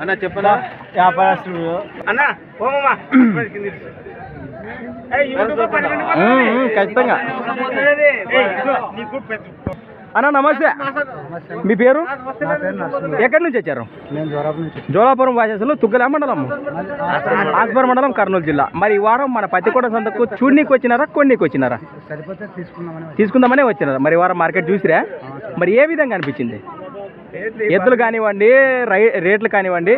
అన్న చెప్పనా? వ్యాపారస్తులు అన్న ఖచ్చితంగా. అన్న నమస్తే. మీ పేరు? ఎక్కడి నుంచి వచ్చారు? జోలాపురం వాసేసులు తుగ్గల మండలం ఆస్పర్ మండలం కర్నూలు జిల్లా. మరి ఈ వారం మన పత్తికోట సంతకు చూడనీకి వచ్చినారా కొన్నికి వచ్చినారా? తీసుకుందామని వచ్చినారా? మరి వారం మార్కెట్ చూసిరా? మరి ఏ విధంగా అనిపించింది? ఎద్దులు కానివ్వండి రై రేట్లు కానివ్వండి.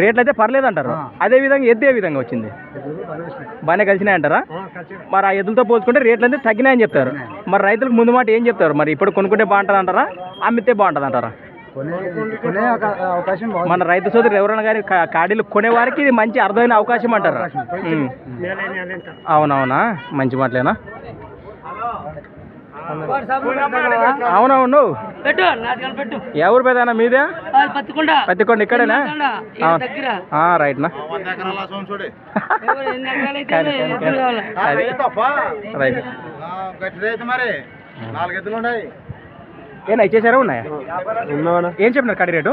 రేట్లు అయితే పర్లేదు అంటారు అదే విధంగా ఎద్దు ఏ విధంగా వచ్చింది. బాగానే కలిసినాయి అంటారా? మరి ఆ ఎద్దులతో పోల్చుకుంటే రేట్లు అయితే తగ్గినాయని చెప్తారు. మరి రైతులకు ముందు మాట ఏం చెప్తారు? మరి ఇప్పుడు కొనుక్కుంటే బాగుంటుంది అంటారా అమ్మితే బాగుంటుంది అంటారా కొనే కొనే ఒక- అవకాశం బాగుంది. మన రైతు సోదరులు ఎవరైనా కానీ కాడీలు కొనే వారికి ఇది మంచి అర్థమైన అవకాశం అంటారు. అవునవునా? మంచి మాటలేనా? అవునవును పెట్టు నాటకాలు పెట్టు. ఎవరు పెదనా మీదే? పత్తికొండ. ఇక్కడేనా. రైట్ ఉన్నాయి. ఏనా ఇచ్చేసారా ఉన్నాయా? ఏం చెప్పినారు కాడి rate?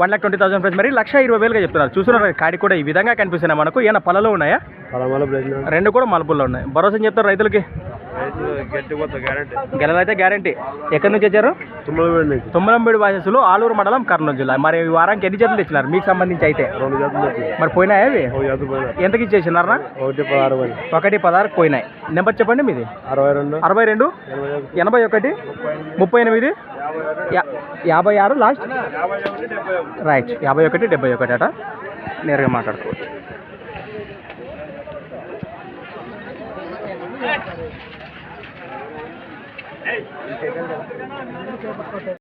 One lakh twenty thousand price మరి లక్ష ఇరవై వేలుగా చెప్తున్నారు. చూస్తున్నారు కాడి కూడా ఈ విధంగా కనిపిస్తున్నాయి మనకు. ఏమైనా పొలాలు ఉన్నాయా? రెండు కూడా మలుపుల్లో ఉన్నాయి. భరోసా ఏం చెప్తారు రైతులకి? గెలవైతే గ్యారంటీ ఎక్కడి నుంచి వచ్చారు? తుమ్మలంబేడు వాసస్సులు ఆలూరు మండలం కర్నూలు జిల్లా. మరి ఈ వారానికి ఎన్ని జతలు ఇచ్చినారు మీకు సంబంధించి అయితే. మరి పోయినాయా అవి ఎంతకి ఇచ్చేసినారా ఒకటి పదహారు పోయినాయి. నెంబర్ చెప్పండి మీది. అరవై రెండు. అరవై రెండు ఎనభై ఒకటి. ముప్పై ఎనిమిది యాభై ఆరు లాస్ట్? రైట్ యాభై ఒకటి డెబ్బై ఒకటి అట. నేరుగా మాట్లాడుకోవచ్చు. いいけど。